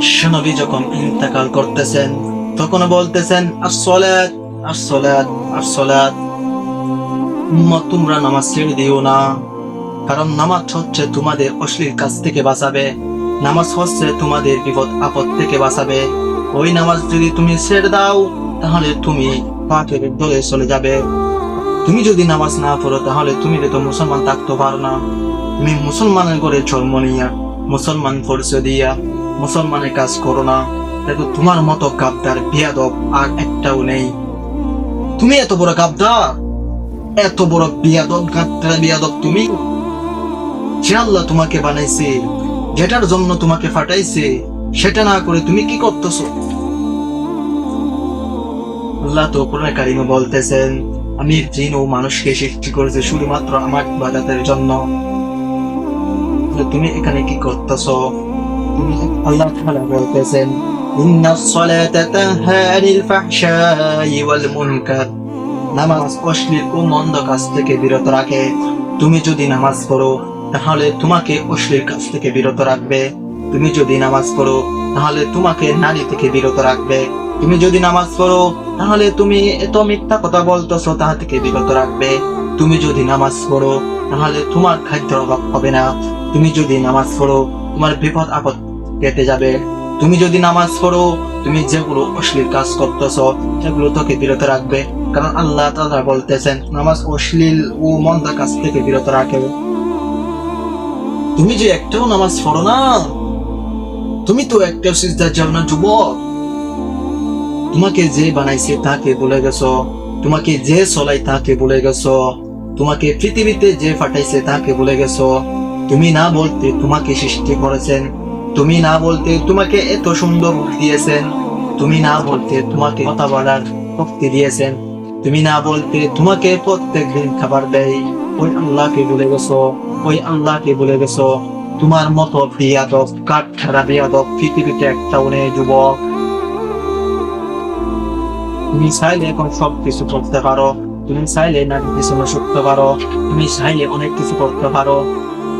বিশ্বনবী যখন ইন্তেকাল করতেছেন তখন বলতেছেন, আসসালাত আসসালাত আসসালাত। উম্মত, তোমরা নামাজ ছেড়ে দিও না, কারণ নামাজ হচ্ছে তোমাদের অশ্লীল কাজ থেকে বাঁচাবে, নামাজ হচ্ছে তোমাদের বিপদ, আপদ থেকে বাঁচাবে। ওই নামাজ যদি তুমি ছেড়ে দাও, তাহলে তুমি পাকের দলে চলে যাবে। তুমি যদি নামাজ না পড়ো, তাহলে তুমি তো মুসলমান থাকতে পারো না। তুমি মুসলমানের করে জন্ম নিয়া, মুসলমান পরিচয় দিয়া। মুসলমানের কাজ করো না। দেখো, তোমার মতো গাবদার বিয়াদব আর একটাও নেই। তুমি এত বড় গাবদার এত বড় বিয়াদব গাবদার বিয়াদব তুমি? যে আল্লাহ তোমাকে বানাইছে, যেটার জন্য তোমাকে ফাটাইছে, সেটা না করে তুমি কি করতেছো? আল্লাহ তো কোরআন কারিমে বলতেছেন আমি জিন ও মানুষকে সৃষ্টি করেছি শুধুমাত্র আমার ইবাদতের জন্য। তুমি এখানে কি করতেছো? আল্লাহ তাআলা বলতেছেন ইন্নাস সালাতা তানহা আনিল ফাহশাই ওয়াল মুনকার। নামাজ অশ্লীল ও মন্দ কাজ থেকে বিরত রাখে। তুমি যদি নামাজ পড়ো, তাহলে তোমাকে অশ্লীল কাজ থেকে বিরত রাখবে। তুমি যদি নামাজ পড়ো, তাহলে তোমাকে নারী থেকে বিরত রাখবে। তুমি যদি নামাজ পড়ো, তাহলে তুমি এত মিথ্যা কথা বলতেছো তাহা থেকে বিরত রাখবে। তুমি যদি নামাজ পড়ো, তাহলে তোমার খাদ্যের অভাব হবে না। তুমি যদি নামাজ পড়ো, তোমার বিপদ আপদ কেটে যাবে। তুমি যদি নামাজ পড়ো, তুমি যেগুলো অশ্লীল কাজ করতেছো, সেগুলো তোকে বিরত রাখবে। কারণ আল্লাহ তাআলা বলতেছেন, নামাজ অশ্লীল ও মন্দ কাজ থেকে বিরত রাখে। তুমি যে একটাও নামাজ পড়ো না, তুমি তো একটাও সিজদা যাও না যুবক। তোমাকে যে বানাইছে তাকে বলে গেছো, তোমাকে যে চলাই তাকে বলে গেছো, তোমাকে পৃথিবীতে যে ফাটাইছে তাকে বলে গেছো। তুমি না বলতে তোমাকে সৃষ্টি করেছেন তুমি না বলতে তোমাকে এত সুন্দর রূপ দিয়েছেন তুমি না বলতে তোমাকে কথা বলার শক্তি দিয়েছেন। তুমি না বলতে তোমাকে প্রত্যেক দিন খাবার দেয়। ওই আল্লাহকে বলে গেছো, ওই আল্লাহকে বলে গেছো, তোমার মতো বিয়াদব কাঠ ছাড়া বিয়াদব পৃথিবীতে একটাও নেই যুবক। তুমি চাইলে এখন সব কিছু করতে পারো। তুমি চাইলে নারী পিছনে ছুটতে পারো। তুমি চাইলে অনেক কিছু করতে পারো।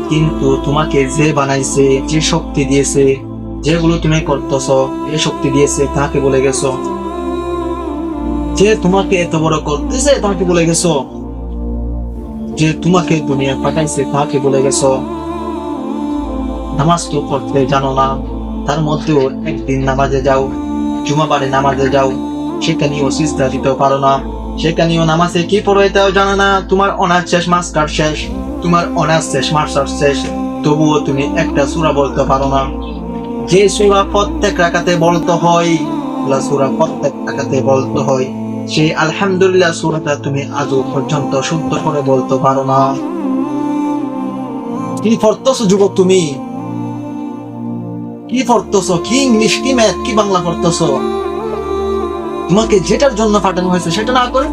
কিন্তু তোমাকে যে বানাইছে, যে শক্তি দিয়েছে, যেগুলো তুমি করতেছ যে শক্তি দিয়েছে, তাকে বলে গেছো। যে তোমাকে এত বড় করতেছে, তাকে বলে গেছো। যে তোমাকে দুনিয়া পাঠাইছে, তাকে বলে গেছো। নামাজ তো পড়তে জানো না, তার মধ্যেও একদিন নামাজে যাও জুমাবারে নামাজে যাও। সেখানেও সিজদা দিতে পারো না, সেখানেও নামাজে কি পড়ো এটাও জানো না, তোমার অনার্স শেষ মাস্টার শেষ। তোমার অনার্স শেষ মাস্টার শেষ, তবুও তুমি একটা সূরা বলতে পারো না। যে সূরা প্রত্যেক রাকাতে বলতে হয় সূরা প্রত্যেক রাকাতে বলতে হয়, সেই আলহামদুলিল্লাহ সূরাটা তুমি আজও পর্যন্ত শুদ্ধ করে বলতে পারো না। কি পড়তেছো যুবক তুমি? কি পড়তেছো? কি ইংলিশ, কি ম্যাথ, কি বাংলা পড়তেছো? তোমাকে যেটার জন্য পাঠানো হয়েছে সেটা না করে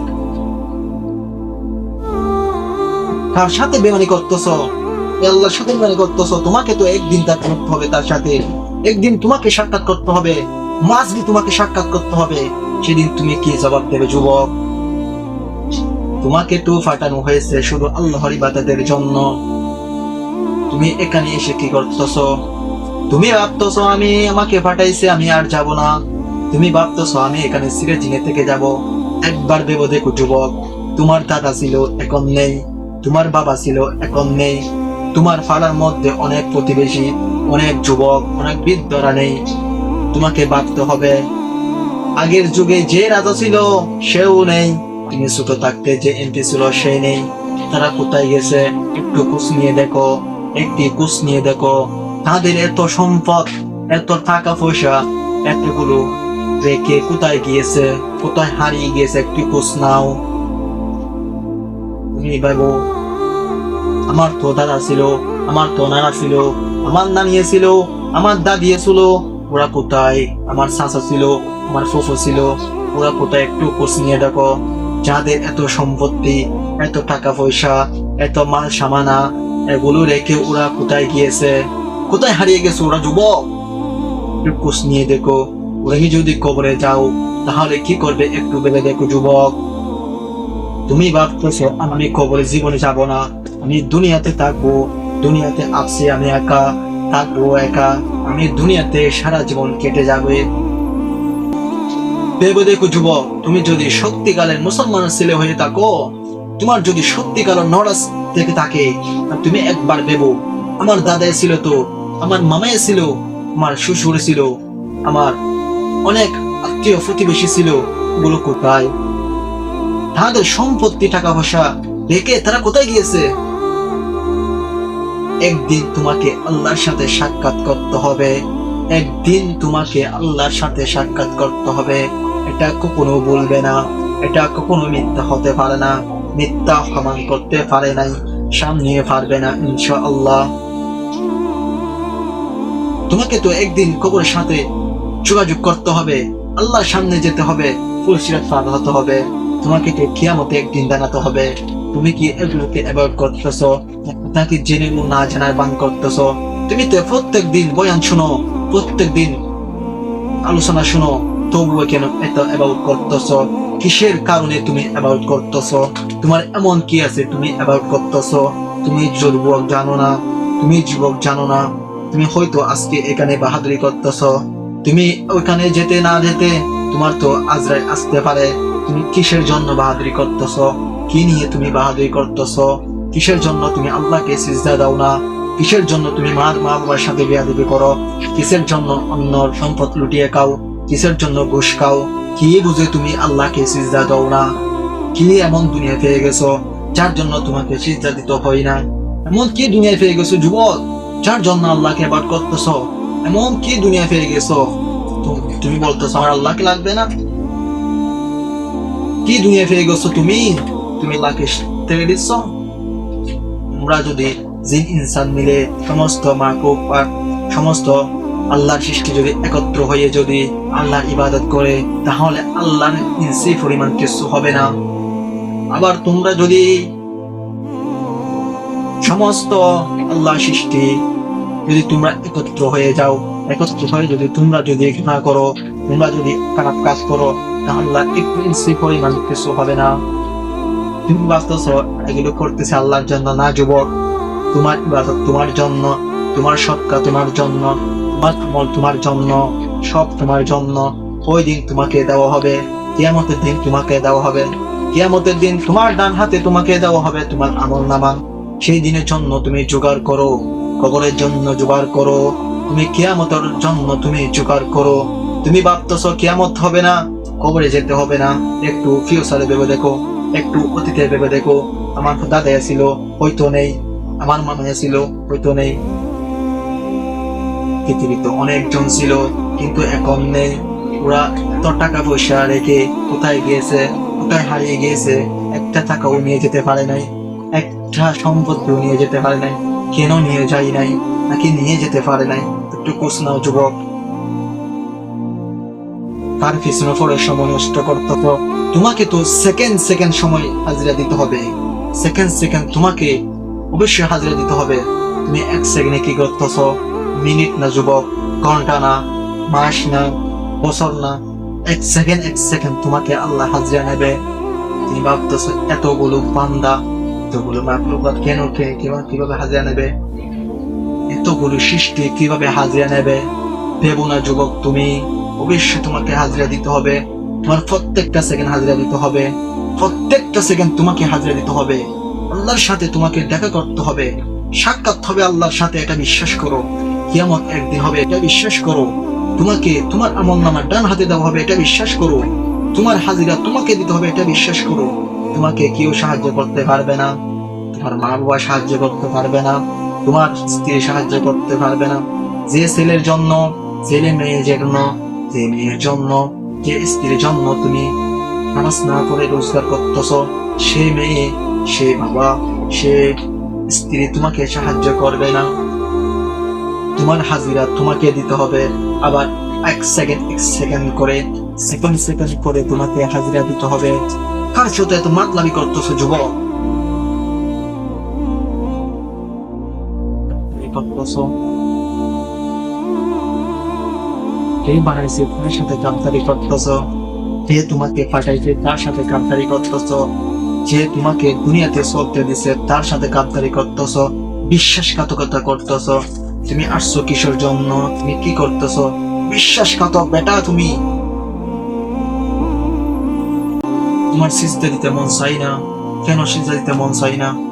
তার সাথে বেমানি করতেছ। আল্লাহর সাথে বেমানি করতেছ। তোমাকে তো একদিন তার করতে হবে তার সাথে। একদিন তোমাকে সাক্ষাৎ করতে হবে। মাসবি তোমাকে সাক্ষাৎ করতে হবে। সেদিন তুমি কি জবাব দেবে, যুবক? তোমাকে তো ফাটানো হয়েছে শুধু আল্লাহর ইবাদতের জন্য। তুমি এখানে এসে কি করতেছ? তুমি ভাবতেছো, আমি, আমাকে ফাটাইছে, আমি আর যাব না। তুমি ভাবতেছো, আমি এখানে সিরাজিনে থেকে যাব। একবার ভেব দেখো, যুবক, তোমার দাদা ছিল, এখন নেই। তোমার বাবা ছিল এখন নেই। তোমার ফালার মধ্যে অনেক প্রতিবেশী, অনেক যুবক, অনেক বৃদ্ধরা নেই। তোমাকে ভাবতে হবে। আগের যুগে যে রাজা ছিল, সেও নেই। তুমি ছোট থাকতে যে এমপি ছিল, সে নেই। তারা কোথায় গেছে? একটু কুচ নিয়ে দেখো। একটি কুচ নিয়ে দেখো। তাদের এত সম্পদ, এত টাকা পয়সা, এতগুলো। রেখে কোথায় গিয়েছে, কোথায় হারিয়ে গিয়েছে একটি খোঁজ নাও। তুমি ভাবো আমার তো দাদা ছিল, আমার তো নানা ছিল, আমার নানিয়ে ছিল, আমার দাদিয়ে ছিল। ওরা কোথায়? আমার চাচা ছিল, আমার ফুফু ছিল। ওরা কোথায় একটু খোঁজ নিয়ে দেখো। যাদের এত সম্পত্তি, এত টাকা পয়সা, এত মাল সামানা, এগুলো রেখে ওরা কোথায় গিয়েছে? কোথায় হারিয়ে গেছে ওরা যুবক? একটু খোঁজ নিয়ে দেখো। ওরাই যদি কবরে যাও, তাহলে কি করবে একটু ভেবে দেখো যুবক। তুমি ভাবতেছো, আমি কবরে জীবনে যাব না। আমি দুনিয়াতে থাকব, দুনিয়াতে আছি, আমি একা, থাকব একা। আমি দুনিয়াতে সারা জীবন কেটে যাবে। ভেবে দেখো যুবক, তুমি যদি সত্যিকারের মুসলমানের ছেলে হয়ে থাকো, তোমার যদি সত্যিকারের নরাজ থেকে থাকে তুমি একবার ভেবো, আমার দাদা ছিল তো, আমার মামাই ছিল, আমার শ্বশুর ছিল, আমার অনেক আত্মীয় প্রতিবেশী ছিল, ওগুলো কোথায়? তাদের সম্পত্তি, টাকা পয়সা রেখে তারা কোথায় গিয়েছে? একদিন তোমাকে আল্লাহর সাথে সাক্ষাৎ করতে হবে। একদিন তোমাকে আল্লাহর সাথে সাক্ষাৎ করতে হবে। এটা কখনো বলবে না। এটা কখনো মিথ্যা হতে পারে না। মিথ্যা প্রমাণ করতে পারে নাই। সামনে পারবে না, ইনশাআল্লাহ। তোমাকে তো একদিন কবরের সাথে যোগাযোগ করতে হবে। আল্লাহর সামনে যেতে হবে। ফুলসিরাত পার হতে হবে। তোমাকে তো কিয়ামতে একদিন জানাতে হবে? তুমি কি এগুলোকে অ্যাভয়েড করতেছো? নাকি জেনে না জানার বান করতেছো? তুমি তো প্রত্যেক দিন বয়ান শুনো, প্রত্যেক দিন আলোচনা শুনো, তবুও কেন এত অ্যাবাউট করতেছো? কিসের কারণে তুমি অ্যাবাউট করতেছো? তোমার এমন কি আছে তুমি অ্যাবাউট করতেছো? তুমি যুবক জানো না, তুমি যুবক জানো না, তুমি হয়তো আজকে এখানে বাহাদুরি করতেছো। তুমি ওইখানে যেতে না যেতে তোমার তো আজরাই আসতে পারে। তুমি কিসের জন্য বাহাদুরি করতেছো? কি নিয়ে তুমি বাহাদুরি করতেছো? কিসের জন্য তুমি আল্লাহকে সিজদা দাও না? কিসের জন্য তুমি মার মা বাবার সাথে বিয়াদবি করো? কিসের জন্য অন্যর সম্পদ লুটিয়ে খাও? কিসের জন্য ঘুষ খাও? কি বুঝে তুমি আল্লাহকে সিজদা দাও না? কি এমন দুনিয়া পেয়ে গেছো, যার জন্য তোমাকে সিজদা দিতে হয় না এমন কি দুনিয়ায় পেয়ে গেছো যুবক, যার জন্য আল্লাহকে বাদ করতেছো? এমন কি দুনিয়া পেয়ে গেছো? তুমি বলতেছো, আমার আল্লাহকে লাগবে না? কি দুনিয়া পেয়ে গেছো তুমি? তুমি আল্লাহকে থেকে দিচ্ছ। আমরা যদি জিন, ইনসান মিলে সমস্ত মাকুব আর সমস্ত আল্লাহর সৃষ্টি যদি একত্র হয়ে যদি আল্লাহর ইবাদত করে, তাহলে আল্লাহর ইনসি পরিমাণ কিছু হবে না। আবার তোমরা যদি সমস্ত আল্লাহ সৃষ্টি যদি তোমরা একত্র হয়ে যাও, একত্র হয়ে যদি তোমরা যদি ঘৃণা করো, তোমরা যদি খারাপ কাজ করো তাহলে একটু ইনসি পরিমাণ কিছু হবে না। তুমি বাঁচতেছ এগুলো করতেছে আল্লাহর জন্য। না, যুবক, তোমার ইবাদত তোমার জন্য, তোমার সৎকা তোমার জন্য, তোমার আমল তোমার জন্য, সব তোমার জন্য। ওই দিন তোমাকে দেওয়া হবে, কিয়ামতের দিন তোমাকে দেওয়া হবে। কিয়ামতের দিন তোমার ডান হাতে তোমাকে দেওয়া হবে তোমার আমল নামা। সেই দিনের জন্য তুমি জোগাড় করো, কবরের জন্য জোগাড় করো। তুমি কিয়ামতের জন্য তুমি জোগাড় করো। তুমি ভাবতেছ কিয়ামত হবে না কবরে যেতে হবে না। একটু ফিউচারে ভেবে দেখো, একটু অতীতে ভেবে দেখো। আমার দাদা ছিল হয়তো নেই। আমার মামা ছিল হয়তো নেই। পৃথিবীতে অনেকজন ছিল, কিন্তু এখন নেই। ওরা এত টাকা পয়সা রেখে কোথায় গিয়েছে, কোথায় হারিয়ে গিয়েছে, একটা টাকাও নিয়ে যেতে পারে নাই। একটা সম্পত্তিও নিয়ে যেতে পারে নাই। কেন নিয়ে যাই নাই? নাকি নিয়ে যেতে পারে নাই? একটু কোচ নাও যুবক। তার পিছনে পড়ে সময় নষ্ট করতে তো তোমাকে তো সেকেন্ড সেকেন্ড সময় হাজিরা দিতে হবে। সেকেন্ড সেকেন্ড তোমাকে অবশ্যই হাজিরা দিতে হবে। তুমি এক সেকেন্ডে কি করতেছ? মিনিট না যুবক? ঘণ্টা না? মাস না? বছর না? এক সেকেন্ড এক সেকেন্ড তোমাকে আল্লাহ হাজিরা নেবে। তুমি ভাবতেছ, এতগুলো বান্দা, এতগুলো মাকলুকাত কেন কে কীভাবে কীভাবে হাজিরা নেবে? এতগুলো সৃষ্টি কীভাবে হাজিরা নেবে? ভেবো না যুবক তুমি। অবশ্যই তোমাকে হাজিরা দিতে হবে। তোমার প্রত্যেকটা সেকেন্ড হাজিরা দিতে হবে। প্রত্যেকটা সেকেন্ড তোমাকে হাজিরা দিতে হবে। আল্লাহর সাথে তোমাকে দেখা করতে হবে। সাক্ষাৎ হবে আল্লাহর সাথে, এটা বিশ্বাস করো। কিয়ামত একদিন হবে, এটা বিশ্বাস করো। তোমাকে তোমার আমল নামার ডান হাতে দেওয়া হবে, এটা বিশ্বাস করো। তোমার হাজিরা তোমাকে দিতে হবে, এটা বিশ্বাস করো। তোমাকে কেউ সাহায্য করতে পারবে না। তোমার মা বাবা সাহায্য করতে পারবে না। তোমার স্ত্রী সাহায্য করতে পারবে না। যে ছেলের জন্য ছেলে মেয়ের জন্য যে জন্য, যে স্ত্রীর জন্য তুমি না করে রোজগার করতেছ, সে মেয়ে, সে বাবা, সে স্ত্রী তোমাকে সাহায্য করবে না। তোমার হাজিরা তোমাকে দিতে হবে। আবার এক সেকেন্ড এক সেকেন্ড করে সেকেন্ড সেকেন্ড করে তোমাকে হাজিরা দিতে হবে। কার সাথে এত মাতলামি যুবক? বানাইছে, তার সাথে কামতারি করতেছ। তোমাকে পাঠাইছে, তার সাথে কামতারি করতেছ। যে তোমাকে দুনিয়াতে চলতে দিছে, তার সাথে কামতারি করতেছ। বিশ্বাসঘাতকতা করতেছ। তুমি আসছো কিসের জন্য? তুমি কি করতেছো? বিশ্বাসঘাতক বেটা তুমি। তোমার সিজদা দিতে মন চাই না। কেন সিজদা দিতে মন চাই না?